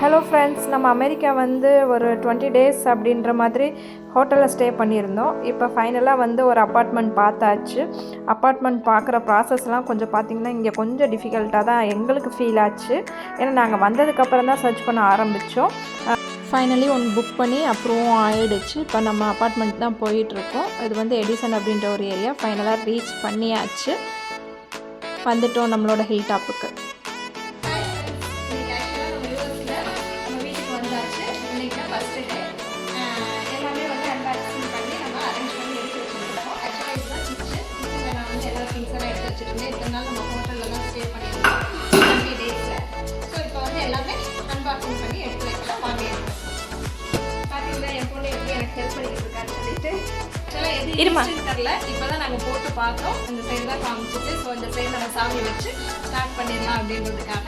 Hello friends நம்ம America வந்து ஒரு டுவெண்ட்டி டேஸ் அப்படின்ற மாதிரி ஹோட்டலில் ஸ்டே பண்ணியிருந்தோம். இப்போ ஃபைனலாக வந்து ஒரு அப்பார்ட்மெண்ட் பார்த்தாச்சு. அப்பார்ட்மெண்ட் பார்க்குற ப்ராசஸ்லாம் கொஞ்சம் பார்த்திங்கன்னா இங்கே கொஞ்சம் டிஃபிகல்ட்டாக தான் எங்களுக்கு ஃபீல் ஆச்சு. ஏன்னா நாங்கள் வந்ததுக்கப்புறம் தான் சர்ச் பண்ண ஆரம்பித்தோம் ஃபைனலி ஒன்று புக் பண்ணி அப்ரூவ் ஆகிடுச்சு இப்போ நம்ம அப்பார்ட்மெண்ட் தான் போயிட்டுருக்கோம். இது வந்து எடிசன் அப்படின்ற ஒரு ஏரியா ஃபைனலாக ரீச் பண்ணியாச்சு. வந்துட்டோம் நம்மளோட ஹில் டாப்புக்கு ஃபஸ்ட்டு டே எல்லாமே வந்து அன்பாக்சிங் பண்ணி நம்ம அரேஞ்ச் பண்ணி எடுத்து வச்சுருக்கோம் ஆக்சுவலாக இதுதான் கிச்சன் கிச்சனில் நான் வந்து எல்லா திங்ஸ் எடுத்து வச்சுருந்தேன் இத்தனை நாள் நம்ம ஹோட்டலில் இருமா. தெரியல. இப்போதான் நாங்கள் போட்டு பார்த்தோம். இந்த சைடு தான் காமிச்சிட்டு ஸோ இந்த சைடு நம்ம சாமி வச்சு ஸ்டார்ட் பண்ணிடலாம் அப்படின்றதுக்காக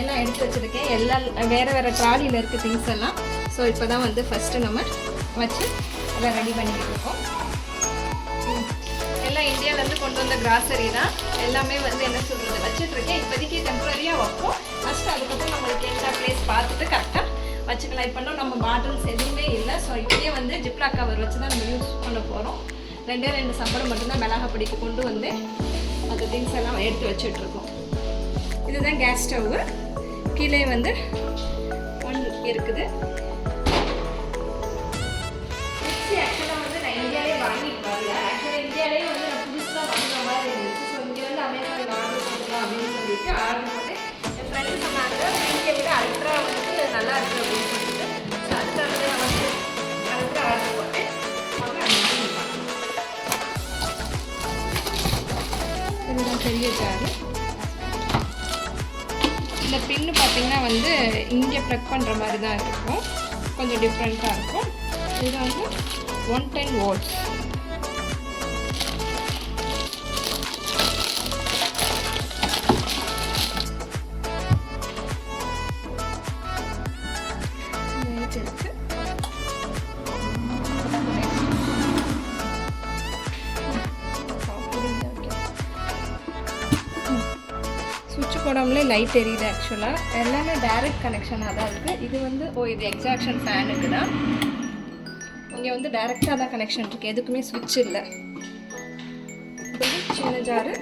எல்லாம் எடுத்து வச்சிருக்கேன். எல்லா வேறு வேறு ட்ராலியில் இருக்க திங்ஸ் எல்லாம். ஸோ இப்போ தான் வந்து ஃபஸ்ட்டு நம்ம வச்சு எல்லாம் ரெடி பண்ணிக்கிட்டு இருக்கோம். எல்லாம் இந்தியாவிலேருந்து கொண்டு வந்த கிராசரி தான். எல்லாமே வந்து என்ன சொல்கிறது வச்சுட்ருக்கேன் இப்போதைக்கு டெம்பரரியாக வைப்போம். ஃபஸ்ட்டு அதுக்கப்புறம் நம்மளுக்கு எல்லா பிளேஸ் பார்த்துட்டு கரெக்டாக வச்சுக்கலாம். இப்போ நம்ம பாட்டில்ஸ் எதுவுமே இல்லை. ஸோ இப்படியே வந்து ஜிப்லா கவர் வச்சு தான் நம்ம யூஸ் பண்ண போகிறோம் ரெண்டே ரெண்டு சம்பளம் மட்டும்தான் மிளகா பிடிக்கு கொண்டு வந்து மற்ற திங்ஸ் எல்லாம் எடுத்து வச்சுட்ருக்கோம். இதுதான் கேஸ் ஸ்டவ்வு கீழே வந்து ஒன் இருக்குது. ஆக்சுவலாக வந்து நான் இந்தியாவிலே வாங்கிட்டு வரல. ஆக்சுவலாக இந்தியாவிலே வந்து நான் புதுசாக வாங்குற மாதிரி இருந்துச்சு. ஸோ இங்கே வந்து அமேசானில் ஆர்டர் பண்ணலாம் அப்படின்னு சொல்லிட்டு ஆர்டர் பண்ணேன் என் ஃப்ரெண்டு சொன்னாங்க. இங்கே விட அல்ட்ரா வந்து நல்லா இருக்குது அப்படின்னு பெரிய ஜாரு இந்த பின்னு பார்த்தீங்கன்னா வந்து இங்கே ப்ளக் பண்ணுற மாதிரி தான் இருக்கும். கொஞ்சம் டிஃப்ரெண்ட்டாக இருக்கும். இது வந்து ஒன் டென் ஓட்ஸ் சுவிட்ச் போடாமலே லைட் எரியுது ஆக்சுவலாக எல்லாமே டைரக்ட் கனெக்ஷனாக தான் இருக்குது இது வந்து ஓ இது எக்ஸாக்ஷன் ஃபேனுக்கு தான். இங்கே வந்து டைரெக்டாக தான் கனெக்ஷன் இருக்குது எதுக்குமே சுவிட்ச் இல்லை. இது சின்ன ஜாரு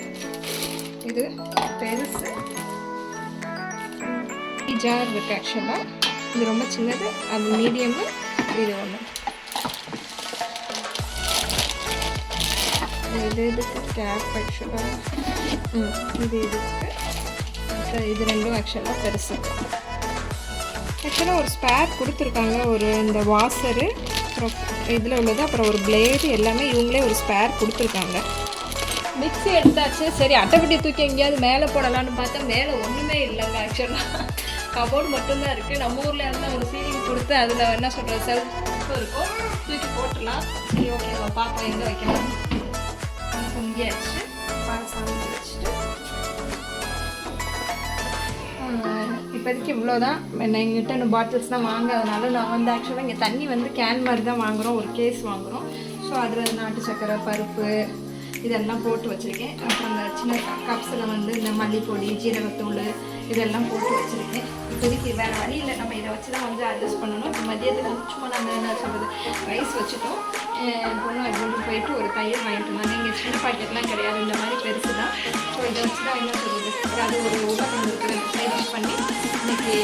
இது பெருசு. ஜார் இருக்குது ஆக்சுவலாக இது ரொம்ப சின்னது. அது மீடியமு இது ஒன்று இது இதுக்கு கேப் ஆக்சுவலாக ம் இது இதுக்கு ஸோ இது ரெண்டும் ஆக்சுவலாக பெருசு. ஆக்சுவலாக ஒரு ஸ்பேர் கொடுத்துருக்காங்க ஒரு இந்த வாசரு அப்புறம் இதில் உள்ளது அப்புறம் ஒரு பிளேடு எல்லாமே இவங்களே ஒரு ஸ்பேர் கொடுத்துருக்காங்க. மிக்ஸி எடுத்தாச்சு. சரி அட்டைப்பட்டி தூக்கி எங்கேயாவது மேலே போடலான்னு பார்த்தா மேலே ஒன்றுமே இல்லைங்க ஆக்சுவலாக கபோர்டு மட்டும்தான் இருக்குது நம்ம ஊரில் இருந்தால் ஒரு சீலிங் கொடுத்து அதில் என்ன சொல்கிறது செல்ஃப் இருக்கும். தூக்கி போட்டுடலாம். சரி ஓகே நம்ம பார்ப்போம் எங்கே வைக்கலாம்? பொங்கியாச்சு பால் வச்சுட்டு ஆஹ் இப்போதைக்கு இவ்வளோதான். நான் எங்கிட்ட இன்னும் பாட்டில்ஸ் தான் வாங்காதனால நான் வந்து ஆக்சுவலாக இங்கே தண்ணி வந்து கேன் மாதிரி தான் வாங்குகிறோம் ஒரு கேஸ் வாங்குகிறோம் ஸோ அதில் நாட்டு சக்கரை பருப்பு இதெல்லாம் போட்டு வச்சுருக்கேன். அப்புறம் அந்த சின்ன கப்ஸில் வந்து இந்த மல்லிப்பொடி ஜீரகத்தூள் இதெல்லாம் போட்டு வச்சுருக்கேன். இப்போதைக்கு வேறு வழியில் வச்சு தான் வந்து அட்ஜஸ்ட் பண்ணணும். இப்போ மதியத்துக்கு வந்து சும்மா நம்ம என்ன சொல்கிறது ரைஸ் வச்சுட்டோம். பொண்ணு ஹஸ்பண்டும் போயிட்டு ஒரு தயிர் வாங்கிட்டு வந்தாங்க. இங்கே சின்ன பாக்கெட்லாம் கிடையாது. இந்த மாதிரி பெருசு தான் ஸோ இதை வச்சு தான் என்ன சொல்கிறது அது ஒரு உருளைக்கிழங்கு இருக்கிற சைட் பண்ணி இன்னைக்கு